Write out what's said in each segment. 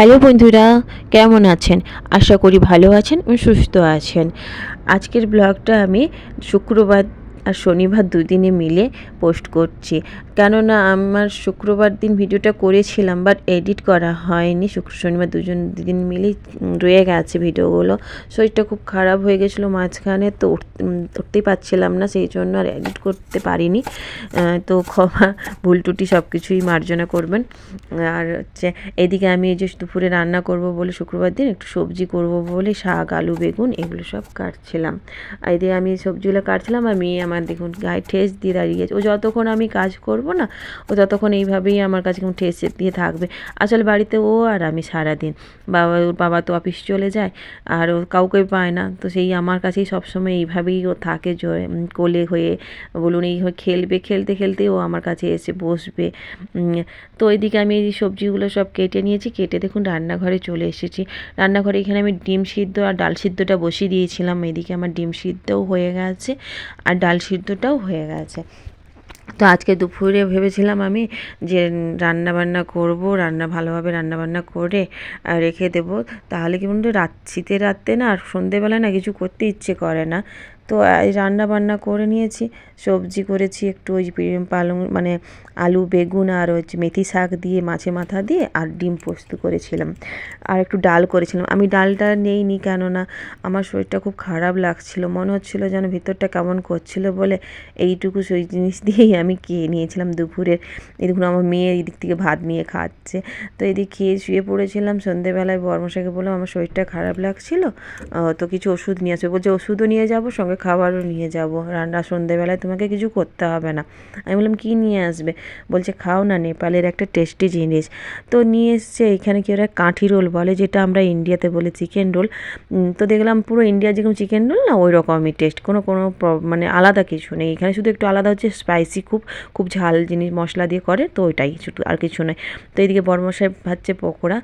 Hello বন্ধুরা, কেমন আছেন? আশা করি ভালো আছেন এবং সুস্থ আছেন। আজকের ব্লগটা আমি শুক্রবার আর শনিবার দুদিনে মিলে পোস্ট করছি। কেননা আমার শুক্রবার দিন ভিডিওটা করেছিলাম বাট এডিট করা হয়নি। শুক্র শনিবার দুজন দুদিন মিলেই রয়ে গেছে ভিডিওগুলো। শরীরটা খুব খারাপ হয়ে গেছিল মাঝখানে তো উঠ- উঠতেই পারছিলাম না, সেই জন্য আর এডিট করতে পারিনি। তো ক্ষমা, ভুল টুটি সব কিছুই মার্জনা করবেন। আর হচ্ছে, এদিকে আমি এই যে দুপুরে রান্না করব বলে শুক্রবার দিন একটু সবজি করব বলে শাক, আলু, বেগুন এগুলো সব কাটছিলাম। এদিকে আমি সবজিগুলো কাটছিলাম, আর মেয়ে আমার দেখুন গায়ে ঠেস দিয়ে দাঁড়িয়ে গেছে। ও যতক্ষণ আমি কাজ করব না, ও ততক্ষণ এইভাবেই আমার কাছে কেমন ঠেস দিয়ে থাকবে। আসলে বাড়িতে ও আর আমি সারাদিন। বাবা, ওর বাবা তো অফিস চলে যায়, আর ও কাউকে পায় না। তো সেই আমার কাছেই সবসময় এইভাবেই ও থাকে জয় কোলে হয়ে। বলুন, এই খেলবে, খেলতে খেলতে ও আমার কাছে এসে বসবে। তো এদিকে আমি এই সবজিগুলো সব কেটে নিয়েছি, কেটে দেখুন রান্নাঘরে চলে এসেছি। রান্নাঘরে এখানে আমি ডিম সিদ্ধ আর ডাল সিদ্ধটা বসিয়ে দিয়েছিলাম। এদিকে আমার ডিম সিদ্ধও হয়ে গেছে, আর ডাল সিদ্ধটাও হয়ে গেছে। তো আজকে দুপুরে ভেবেছিলাম আমি যে রান্না বান্না করব, রান্না ভালোভাবে রান্না বান্না করে রেখে দেব। তাহলে কি বলুন তো রাত শীতে রাতে না, আর সন্ধেবেলা না কিছু করতে ইচ্ছে করে না। তো এই রান্না বান্না করে নিয়েছি। সবজি করেছি, একটু ওই পালং মানে আলু, বেগুন আর হচ্ছে মেথি শাক দিয়ে, মাছে মাথা দিয়ে আর ডিম পোস্ত করেছিলাম। আর একটু ডাল করেছিলাম। আমি ডালটা নেইনি কেননা আমার শরীরটা খুব খারাপ লাগছিল। মনে হচ্ছিল যেন ভিতরটা কেমন করছিল বলে এইটুকু সেই জিনিস দিয়েই আমি খেয়ে নিয়েছিলাম দুপুরের। এই দেখুন, আমার মেয়ে এই দিক থেকে ভাত নিয়ে খাচ্ছে। তো এদিক খেয়ে শুয়ে পড়েছিলাম। সন্ধেবেলায় বর্মশাকে বললাম, আমার শরীরটা খারাপ লাগছিল তো কিছু ওষুধ নিয়ে আসবে। বলছে, ওষুধও নিয়ে যাব, সঙ্গে খাবারও নিয়ে যাব। রান্না সন্ধেবেলায় তোমাকে কিছু করতে হবে না। আমি বললাম, কী নিয়ে আসবে? বলছে, খাও না, নেপালের একটা টেস্টি জিনিস। তো নিয়ে এসছে, এখানে কি ওরা কাঠি রোল বলে, যেটা আমরা ইন্ডিয়াতে বলি চিকেন রোল তো দেখলাম পুরো ইন্ডিয়া যেরকম চিকেন রোল না ওই রকমই টেস্ট কোনো কোনো মানে আলাদা কিছু নেই। এখানে শুধু একটু আলাদা হচ্ছে স্পাইসি খুব খুব ঝাল জিনিস মশলা দিয়ে করে, তো ওইটাই শুধু আর কিছু নয়। তো এইদিকে বর্মশাই ভাজছে পকোড়া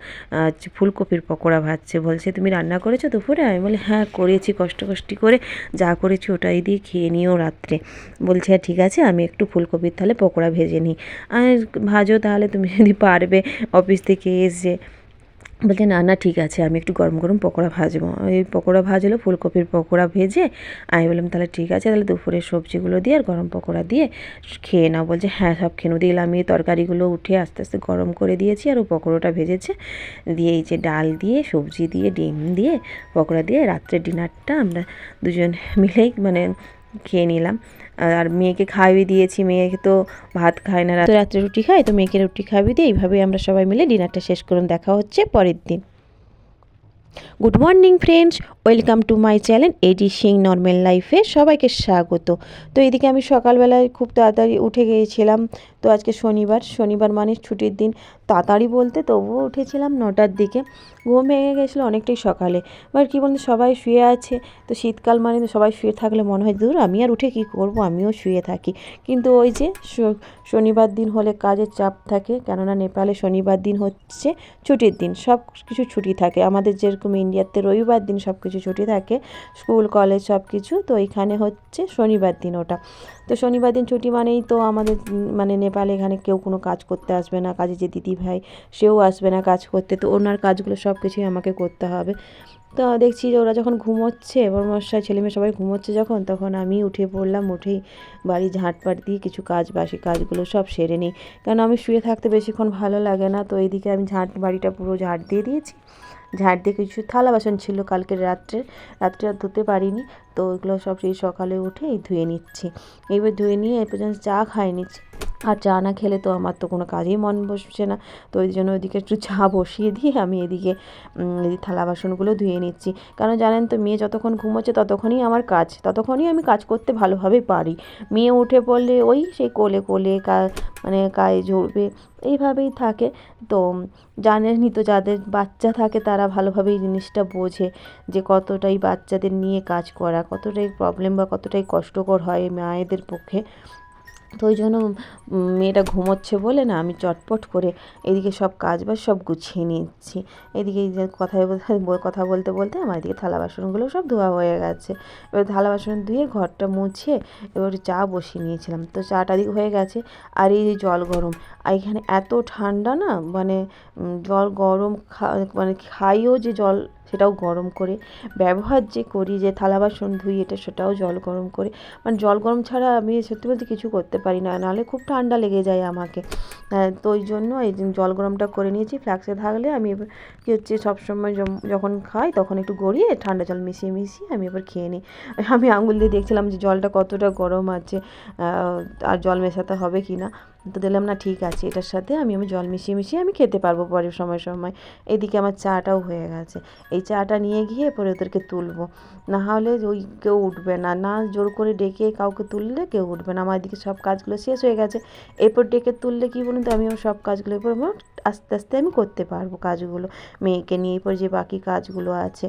ফুলকপির পকোড়া ভাজছে। বলছে, তুমি রান্না করেছ দুপুরে? আমি বলি হ্যাঁ করেছি, কষ্ট কষ্টি করে যা করেছি ওটাই দিয়ে খেয়ে নিও রাত্রে। বলছে হ্যাঁ ঠিক আছে, আমি একটু ফুলকপির তাহলে পকোড়া ভেজে নিই। আর ভাজো তাহলে তুমি যদি পারবে অফিস থেকে এসে। বলছে, না না, ঠিক আছে, আমি একটু গরম গরম পকোড়া ভাজবো। ওই পকোড়া ভাজলো, ফুলকপির পকোড়া ভেজে আমি বললাম, তাহলে ঠিক আছে, তাহলে দুপুরের সবজিগুলো দিয়ে আর গরম পকোড়া দিয়ে খেয়ে নাও। বলছে হ্যাঁ সব খেয়ে নাও। দিলাম, এই তরকারিগুলো উঠে আস্তে আস্তে গরম করে দিয়েছি আর ও পকোড়াটা ভেজেছে। দিয়ে এই যে ডাল দিয়ে, সবজি দিয়ে, ডিম দিয়ে, পকোড়া দিয়ে রাত্রের ডিনারটা আমরা দুজন মিলেই মানে খেয়ে নিলাম। আর মেয়েকে খাইয়ে দিয়েছি, মেয়েকে তো ভাত খায় না, রাত- রাত্রে রুটি খায়, তো মেয়েকে রুটি খাইয়ে দিয়ে এইভাবেই আমরা সবাই মিলে ডিনারটা শেষ করুন দেখা হচ্ছে পরের দিন। Good morning friends welcome to my channel eddy Singh normal লাইফে সবাইকে স্বাগত। তো এদিকে আমি সকালবেলায় খুব তাড়াতাড়ি উঠে গিয়েছিলাম তো আজকে শনিবার শনিবার মানে ছুটির দিন। তাড়াতাড়ি বলতে তবুও উঠেছিলাম নটার দিকে। ঘুম ভেঙে গেছিল অনেকটাই সকালে। এবার কী বলতো, সবাই শুয়ে আছে। তো শীতকাল মানে সবাই শুয়ে থাকলে মনে হয় দূর আমি আর উঠে কী করব? আমিও শুয়ে থাকি। কিন্তু ওই যে শনিবার দিন হলে কাজের চাপ থাকে। কেননা নেপালে শনিবার দিন হচ্ছে ছুটির দিন। সব কিছু ছুটি থাকে। আমাদের যেরকম ইন্ডিয়াতে রবিবার দিন সব কিছু ছুটি থাকে। স্কুল, কলেজ সব কিছু। তো এখানে হচ্ছে শনিবার দিন ওটা। তো শনিবার দিন ছুটি মানেই তো আমাদের মানে নেপালে এখানে কেউ কোনো কাজ করতে আসবে না। কাজে যে দিদি ভাই, সেও আসবে না কাজ করতে। তো ওনার কাজগুলো সব কিছুই আমাকে করতে হবে। তো দেখছি যে ওরা যখন ঘুমোচ্ছে এবার মশাই ছেলেমেয়ে সবাই ঘুমোচ্ছে যখন, তখন আমি উঠে পড়লাম, উঠেই বাড়ি ঝাঁটপাট দিয়ে কিছু কাজ বাসি কাজগুলো সব সেরে নিই। কারণ আমি শুয়ে থাকতে বেশিক্ষণ ভালো লাগে না। তো এইদিকে আমি ঝাঁট, বাড়িটা পুরো ঝাঁট দিয়ে দিয়েছি। ঝাঁট দিয়ে কিছু থালা বাসন ছিল কালকে রাত্রে। রাত্রে আর ধুতে পারিনি। তো ওইগুলো সব সেই সকালে উঠেই ধুয়ে নিচ্ছি। এইবার ধুয়ে নিয়ে এ পর্যন্ত চা খাই নিচ্ছি আর চা না খেলে তো আমার তো কোনো কাজেই মন বসছে না। তো ওই জন্য ওইদিকে একটু চা বসিয়ে দিয়ে আমি এদিকে থালা বাসনগুলো ধুয়ে নিচ্ছি। কারণ জানেন তো মেয়ে যতক্ষণ ঘুমোচ্ছে ততক্ষণই আমার কাজ। ততক্ষণই আমি কাজ করতে ভালোভাবে পারি। মেয়ে উঠে পড়লে ওই সেই কোলে কোলে কা মানে গায়ে ঝরবে, এইভাবেই থাকে। তো জানেনই তো যাদের বাচ্চা থাকে তারা ভালোভাবে এই জিনিসটা বোঝে যে কতটাই বাচ্চাদের নিয়ে কাজ করা। কতটাই প্রবলেম বা কতটাই কষ্টকর হয় মায়েদের পক্ষে। তো ওই জন্য মেয়েটা ঘুমোচ্ছে বলে না আমি চটপট করে এদিকে সব কাজ বাজ সব গুছিয়ে নিচ্ছি। এদিকে কথা কথা বলতে বলতে আমার এদিকে থালা বাসনগুলো সব ধোয়া হয়ে গেছে। এবার থালা বাসন ধুয়ে ঘরটা মুছে এবার চা বসিয়ে নিয়েছিলাম। তো চাটা দিক হয়ে গেছে আর এই যে জল গরম, আর এখানে এত ঠান্ডা না মানে জল গরম খা মানে খাইও যে জল সেটাও গরম করে। ব্যবহার যে করি যে থালা বাসন ধুই এটা সেটাও জল গরম করে। মানে জল গরম ছাড়া আমি সত্যি বলতে কিছু করতে পারি না। নাহলে খুব ঠান্ডা লেগে যায় আমাকে। হ্যাঁ, তো ওই জন্য এই জল গরমটা করে নিয়েছি। ফ্লাক্সে থাকলে আমি কী হচ্ছে সবসময় যখন খাই তখন একটু গড়িয়ে ঠান্ডা জল মিশিয়ে মিশিয়ে আমি এবার খেয়ে নিই। আমি আঙুল দিয়ে দেখছিলাম যে জলটা কতটা গরম আছে আর জল মেশাতে হবে কি না তো দিলাম, না, ঠিক আছে, এটার সাথে আমি আমি জল মিশিয়ে মিশিয়ে আমি খেতে পারব পরে সময় সময়। এদিকে আমার চাটাও হয়ে গেছে। এই চাটা নিয়ে গিয়ে পরে ওদেরকে তুলবো। না হলে ওই কেউ উঠবে না। না জোর করে ডেকে কাউকে তুললে কেউ উঠবে না। আমার এদিকে সব কাজগুলো শেষ হয়ে গেছে। এরপর ডেকে তুললে কি বলুন তো আমি আমার সব কাজগুলো এরপর আস্তে আস্তে আমি করতে পারব কাজগুলো। মেয়েকে নিয়ে এরপর যে বাকি কাজগুলো আছে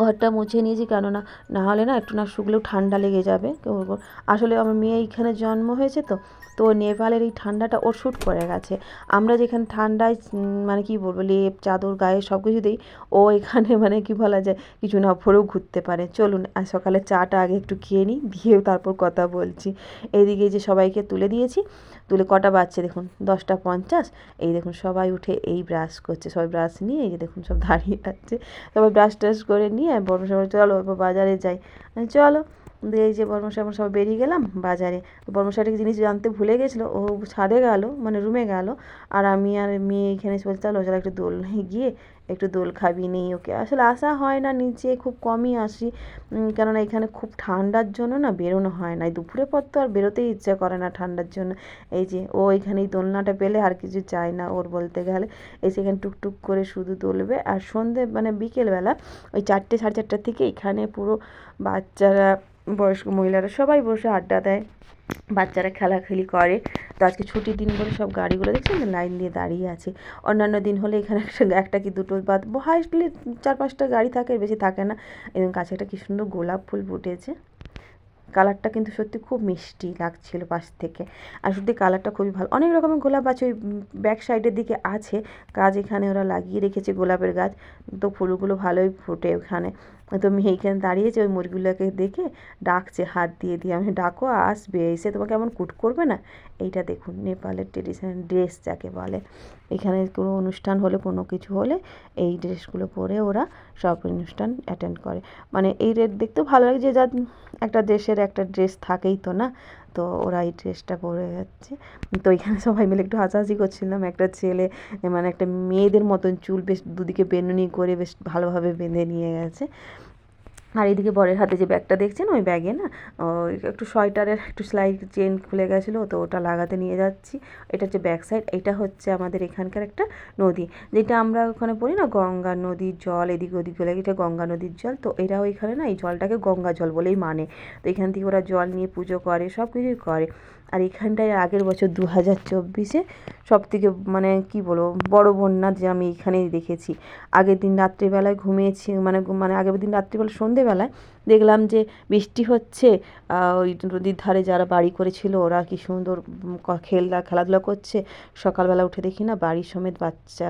ঘরটা মুছে নিয়েছি কেননা না হলে না একটু না শুকলেও ঠান্ডা লেগে যাবে। আসলে আমার মেয়ে এইখানে জন্ম হয়েছে তো তো নেপালের এই ঠান্ডাটা ওর শ্যুট করে গেছে। আমরা যেখানে ঠান্ডায় মানে কি বলব, লেপ, চাদর, গায়ে সব কিছু দিই, ও এখানে মানে কি বলা যায়, কিছু না পরেও ঘুরতে পারে। চলুন আর সকালে চাটা আগে একটু খেয়ে নিই, দিয়ে তারপর কথা বলছি। এদিকে যে সবাইকে তুলে দিয়েছি। তুলে কটা বাজছে দেখুন, দশটা পঞ্চাশ। এই দেখুন সবাই উঠে এই ব্রাশ করছে, সবাই ব্রাশ নিয়ে এই যে দেখুন সব দাঁড়িয়ে আছে। সবাই ব্রাশ ট্রাশ করে নিয়ে বড় সবাই চলো বাজারে যাই। চলো দিয়ে এই যে বর্মশা আমরা সবাই বেরিয়ে গেলাম বাজারে। তো জিনিস জানতে ভুলে গেছিল, ও ছাদে গেল মানে রুমে গেল। আর আমি আর মেয়ে এখানে বলছে, চলো চলো একটু দোল গিয়ে একটু দোল খাবি নেই ওকে। আসলে আসা হয় না, নিচে খুব কমই আসি। কেননা এখানে খুব ঠান্ডার জন্য না বেরোনো হয় না। এই দুপুরের পর তো আর বেরোতেই ইচ্ছে করে না ঠান্ডার জন্য। এই যে ও এখানে এই দোলনাটা পেলে আর কিছু চায় না ওর বলতে গেলে। এসে এখানে টুকটুক করে শুধু দোলবে। আর সন্ধে মানে বিকেলবেলা ওই চারটে, সাড়ে চারটার থেকে এখানে পুরো বাচ্চারা বয়স্ক মহিলারা সবাই বসে আড্ডা দেয়। বাচ্চারা খেলাখেলি করে। তো আজকে ছুটির দিন বলে সব গাড়িগুলো দেখছেন লাইন দিয়ে দাঁড়িয়ে আছে। অন্যান্য দিন হলে এখানে একটা একটা কি দুটো বা হাইস্টলি চার পাঁচটা গাড়ি থাকে, বেশি থাকে না। এবং কাছে একটা কি সুন্দর গোলাপ ফুল ফুটেছে। কালারটা কিন্তু সত্যি খুব মিষ্টি লাগছিল পাশ থেকে। আর সত্যি কালারটা খুবই ভালো। অনেক রকমের গোলাপ আছে ওই ব্যাক সাইডের দিকে আছে। গাছ এখানে ওরা লাগিয়ে রেখেছে গোলাপের গাছ। তো ফুলগুলো ভালোই ফোটে ওখানে। তো এইখানে দাঁড়িয়েছে ওই মুরগিগুলোকে দেখে ডাকছে, হাত দিয়ে দিয়ে। আমি ডাকো, আসবে। এসে তোমাকে এমন কুট করবে না? এইটা দেখুন, নেপালের ট্রেডিশনাল ড্রেস যাকে বলে। এখানে কোনো অনুষ্ঠান হলে, কোনো কিছু হলে এই ড্রেসগুলো পরে ওরা সব অনুষ্ঠান অ্যাটেন্ড করে। মানে এই রেট দেখতেও ভালো লাগে যে যা একটা দেশের একটা ড্রেস থাকেই তো না। তো ওরা এই ড্রেসটা পরে যাচ্ছে। তো এখানে সবাই মিলে একটু হাসাহাসি করছিলাম। একটা ছেলে মানে একটা মেয়েদের মতন চুল বেশ দুদিকে বেনুনি করে বেশ ভালোভাবে বেঁধে নিয়ে গেছে। আর এদিকে বরের হাতে যে ব্যাগটা দেখছেন, ওই ব্যাগে না একটু সোয়েটারের একটু সেলাই চেন খুলে গেছিল, তো ওটা লাগাতে নিয়ে যাচ্ছি। এটা হচ্ছে ব্যাক সাইড, এটা হচ্ছে আমাদের এখানকার একটা নদী। যেটা আমরা ওখানে বলি না, গঙ্গা নদীর জল, এদিক ওদিক গেলে এটা গঙ্গা নদীর জল। তো এরা ওইখানে না এই জলটাকে গঙ্গা জল বলেই মানে। তো এখান থেকে ওরা জল নিয়ে পুজো করে সব কিছুই করে। আর এখানটায় আগের বছর দু হাজার চব্বিশে সব থেকে মানে কি বলব, বড় বন্যা যে আমি এখানেই দেখেছি। আগের দিন রাত্রিবেলায় ঘুমিয়েছি মানে মানে আগের দিন রাত্রিবেলা সন্ধেবেলায় দেখলাম যে বৃষ্টি হচ্ছে ওই নদীর ধারে যারা বাড়ি করেছিল ওরা কি সুন্দর খেলা খেলাধুলা করছে। সকালবেলা উঠে দেখি না বাড়ির সমেত বাচ্চা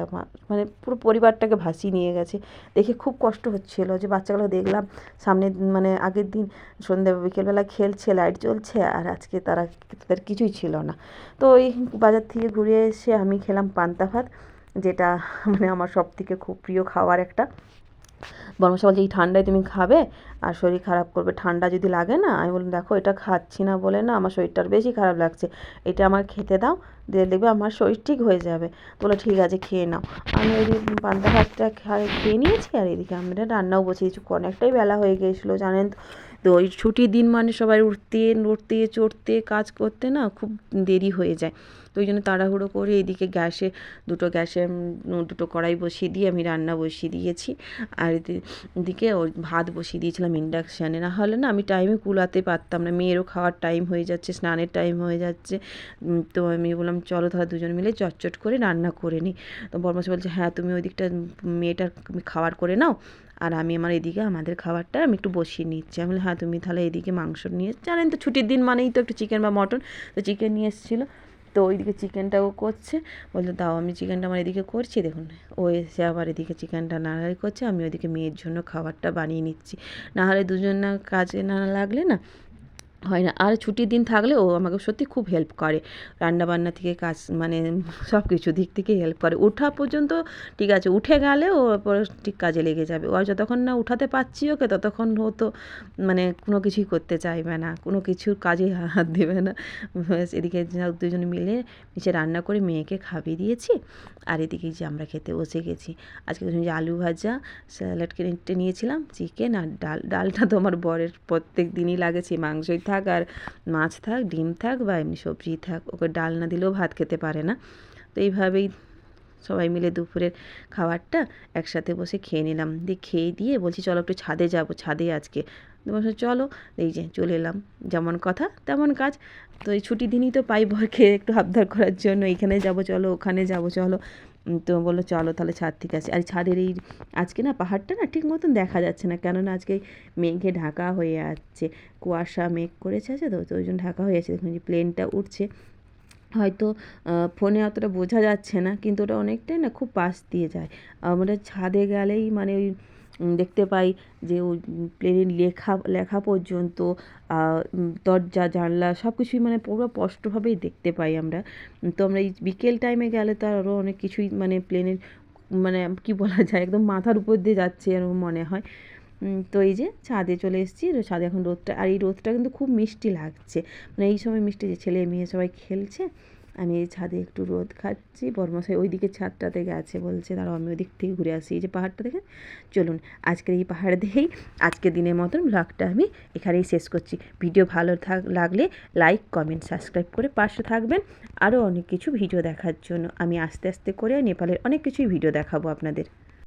মানে পুরো পরিবারটাকে ভাসিয়ে নিয়ে গেছে। দেখে খুব কষ্ট হচ্ছিল যে বাচ্চাগুলো দেখলাম সামনে মানে আগের দিন সন্ধ্যে বিকেলবেলা খেলছে, লাইট জ্বলছে আর আজকে তারা তাদের কিছুই ছিল না। তো ওই বাজার থেকে ঘুরে এসে আমি খেলাম পান্তা ভাত, যেটা মানে আমার সব থেকে খুব প্রিয় খাবার একটা। বর্মশা বলছে, এই ঠান্ডায় তুমি খাবে আর শরীর খারাপ করবে। ঠান্ডা যদি লাগে না? আমি বললাম, দেখো, এটা খাচ্ছি না বলে না, আমার শরীরটার বেশি খারাপ লাগছে। এটা আমার খেতে দাও, দিয়ে দেখবে আমার শরীর ঠিক হয়ে যাবে। তো বলল, ঠিক আছে, খেয়ে নাও। আমি ওই পান্তা ভাতটা খেয়ে নিয়েছি আর এদিকে আমরা রান্নাও বসিয়েছি অনেকটাই বেলা হয়ে গিয়েছিল, জানেন তো তো? ওই ছুটির দিন মানে সবাই উঠতে, নড়তে, চড়তে, কাজ করতে না খুব দেরি হয়ে যায়। তো ওই জন্য তাড়াহুড়ো করে এদিকে গ্যাসে, দুটো গ্যাসে দুটো কড়াই বসিয়ে দিয়ে আমি রান্না বসিয়ে দিয়েছি। আর এদিকে ভাত বসিয়ে দিয়েছিলাম ইন্ডাকশানে না হলে না আমি টাইমে কুলাতে পারতাম না। মেয়েরও খাওয়ার টাইম হয়ে যাচ্ছে, স্নানের টাইম হয়ে যাচ্ছে। তো আমি বললাম, চলো তাহলে দুজন মিলে চটচট করে রান্না করে নিই তো বরমাসি বলছে হ্যাঁ তুমি ওই দিকটা মেয়েটার খাবার করে নাও। আর আমি আমার এদিকে আমাদের খাবারটা আমি একটু বসিয়ে নিচ্ছি। আমি হ্যাঁ তুমি তাহলে এদিকে মাংস নিয়ে, জানেন তো ছুটির দিন মানেই তো একটু চিকেন বা মটন তো চিকেন নিয়ে এসেছিল। তো ওইদিকে চিকেনটাও করছে। বলল দাও, আমি চিকেনটা আমার এদিকে করছি। দেখুন, ও এসে আবার এদিকে চিকেনটা নাড়াড়ি করছে। আমি ওইদিকে মেয়ের জন্য খাবারটা বানিয়ে নিচ্ছি। না হলে দুজন না কাজে না লাগলে না হয় না। আর ছুটির দিন থাকলে ও আমাকে সত্যি খুব হেল্প করে। রান্নাবান্না থেকে কাজ মানে সব কিছু দিক থেকেই হেল্প করে। ওঠা পর্যন্ত ঠিক আছে, উঠে গেলে ও ঠিক কাজে লেগে যাবে। ও যতক্ষণ না উঠাতে পারছি ওকে, ততক্ষণ ও তো মানে কোনো কিছুই করতে চাইবে না। কোনো কিছুর কাজে হাত দেবে না। এদিকে দুজনে মিলে নিচে রান্না করে মেয়েকে খাবিয়ে দিয়েছি। আর এদিকে যে আমরা খেতে বসে গেছি। আজকে যে আলু ভাজা, স্যালাড কিনে নিয়েছিলাম, চিকেন আর ডাল। ডালটা তো আমার বরের প্রত্যেক দিনই লাগেছে মাংসই থাক আর মাছ থাক, ডিম থাক বা এমনি সবজি থাক, ওকে ডাল না দিলেও ভাত খেতে পারে না। তো এইভাবেই সবাই মিলে দুপুরের খাবারটা একসাথে বসে খেয়ে নিলাম। দিয়ে খেয়ে দিয়ে বলছি, চলো একটু ছাদে যাব, ছাদে আজকে। বলছে, চলো। এই যে চলে এলাম। যেমন কথা, তেমন কাজ। তো এই ছুটির দিনই তো পাই বরকে একটু আবদার করার জন্য। এইখানে যাব, চলো, ওখানে যাব, চলো। তো বলল, চলো তাহলে ছাদ থেকে আসি। আর ছাদের এই আজকে না পাহাড়টা না ঠিক মতন দেখা যাচ্ছে না, কেননা আজকে মেঘে ঢাকা হয়ে আছে, কুয়াশা মেঘ করেছে আছে তো তো ওই জন্য ঢাকা হয়ে আছে, দেখুন যে প্লেনটা উঠছে হয়তো ফোনে অতটা বোঝা যাচ্ছে না, কিন্তু ওটা অনেকটাই না খুব পাশ দিয়ে যায়। আমরা ছাদে গেলেই মানে ওই দেখতে পাই যে ওই প্লেনের লেখা লেখা পর্যন্ত দরজা, জানলা সব কিছুই মানে পুরো স্পষ্টভাবেই দেখতে পাই আমরা। তো আমরা এই বিকেল টাইমে গেলে তো আরও অনেক কিছুই মানে প্লেনের মানে কি বলা যায়, একদম মাথার উপর দিয়ে যাচ্ছে এরকম মনে হয়। তো এই যে ছাদে চলে এসেছি ছাদে এখন রোদটা, আর এই রোদটা কিন্তু খুব মিষ্টি লাগছে। মানে এই সময় মিষ্টি যে ছেলে মেয়ে সবাই খেলছে আমি এই ছাদে একটু রোদ খাচ্ছি, বর্মশাই ওই দিকে ছাদটাতে গেছে, বলছে তারা আমি ওই দিক থেকে ঘুরে আসি। এই যে পাহাড়টা দেখেন, চলুন, আজকের এই পাহাড় দেখেই আজকে দিনের মতন ব্লগটা আমি এখানেই শেষ করছি। ভিডিও ভালো থাক, লাগলে লাইক কমেন্ট সাবস্ক্রাইব করে পাশে থাকবেন। আরও অনেক কিছু ভিডিও দেখার জন্য আমি আস্তে আস্তে করে নেপালের অনেক কিছুই ভিডিও দেখাবো আপনাদের।